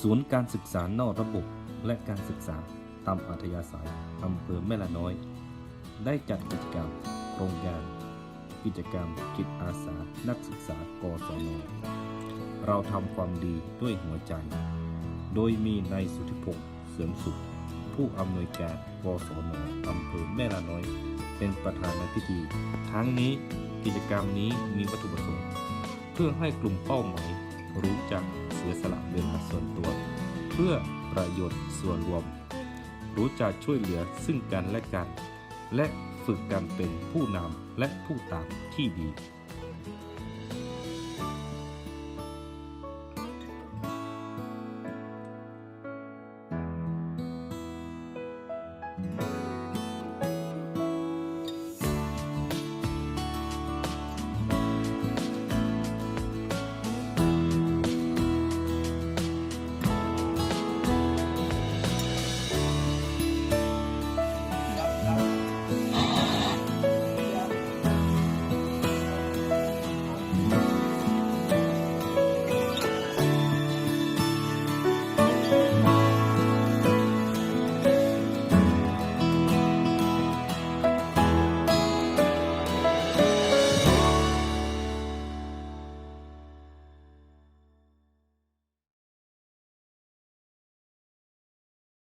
ศูนย์การศึกษานอกระบบและการศึกษาตามอัธยาศัยอำเภอแม่ละน้อย ได้จัดกิจกรรมโครงการกิจกรรมจิตอาสานักศึกษากศนเราทำความดีด้วยหัวใจ โดยมีนายสุธิพงศ์เสริมสุข ผู้อำนวยการกศนอำเภอแม่ละน้อย เป็นประธานในพิธี ทั้งนี้กิจกรรมนี้มีวัตถุประสงค์ เพื่อให้กลุ่มเป้าหมายรู้จักเสียสละเวลาส่วนตัวเพื่อประโยชน์ส่วนรวม รู้จักช่วยเหลือซึ่งกันและกัน และฝึกการเป็นผู้นำและผู้ตามที่ดี